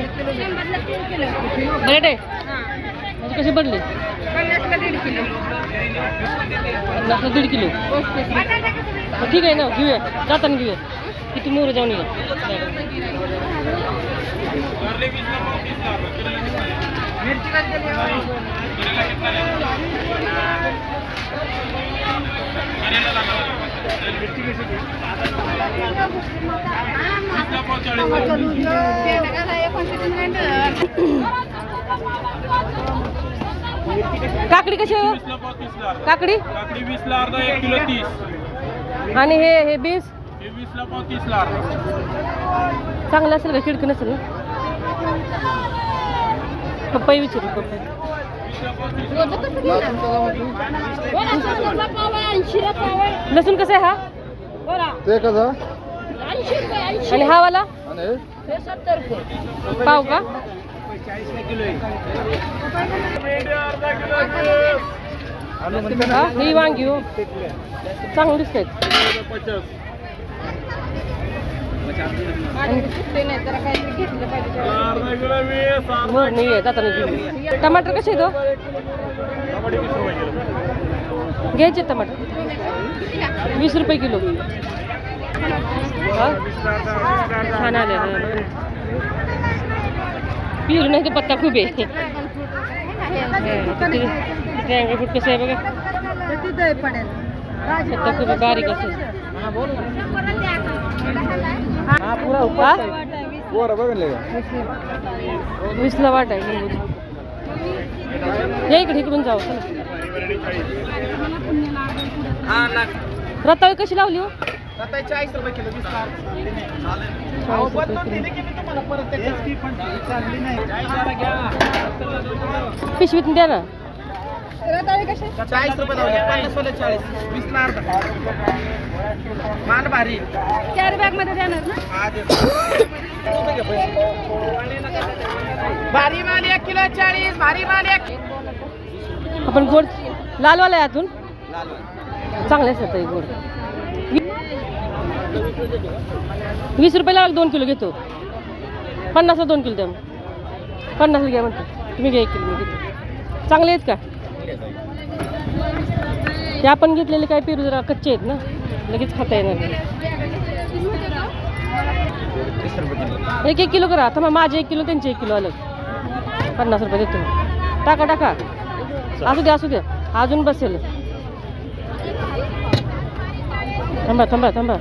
काय रेट आहे म्हणजे कशी पडली? पन्नासला दीड किलो. पन्नासला दीड किलो ठीक आहे ना घेऊया. जाताना घेऊया. किती मोर जाऊन येऊया काकडी कशी आहे हो? काकडी? काकडी वीसला अर्धा एक किलो तीस. आणि हे हे हे पाव अर्धा. चांगलं असेल का? खिडकी नसेल ना? पप्पाही विचारू पप्पा लसूण कसं आहे हा? ते कसं आणि हा वाला? पाव का? हा वांगी हो. चांगली दिसत. आहेत मोर नाही आहे जाताना घेऊ टमाटर कसे आहेत हो? घ्यायचे टमाटर वीस रुपये किलो. हा? छान आले पिरू नाही तर पत्ता खूप आहे. ड्रॅगन फ्रूट कसं आहे बघा. पत्ता खूप आहे, बारीक असेल हा? वीसला वाट आहे. या इकडे इकडून जाऊ. चला. रताळी कशी लावली हो? चाळीस रुपये किलो. पिशवीत द्या ना. चाळीस रुपये लावले पन्नास वाले चाळीस. वीस ला अर्धा. माल भारी. चार बॅगमध्ये देणार ना? भारी माल एक किलो चाळीस भारी माल एक. आपण गोड लालवाला आहे आतून चांगले असतात हे गोड. वीस रुपये लावा दोन किलो घेतो. पन्नासला दोन किलो द्या. पन्नासला घ्या म्हणतो. तुम्ही घ्या एक किलो मी घेतो. चांगले आहेत का? ते आपण घेतलेले काय पेरू जरा कच्चे आहेत ना? लगेच खाता येणार. एक एक किलो करा. थांबा माझे एक किलो त्यांचे एक किलो अलग. पन्नास रुपये देतो. टाका टाका. असू द्या असू द्या अजून बसेल. थांबा थांबा थांबा.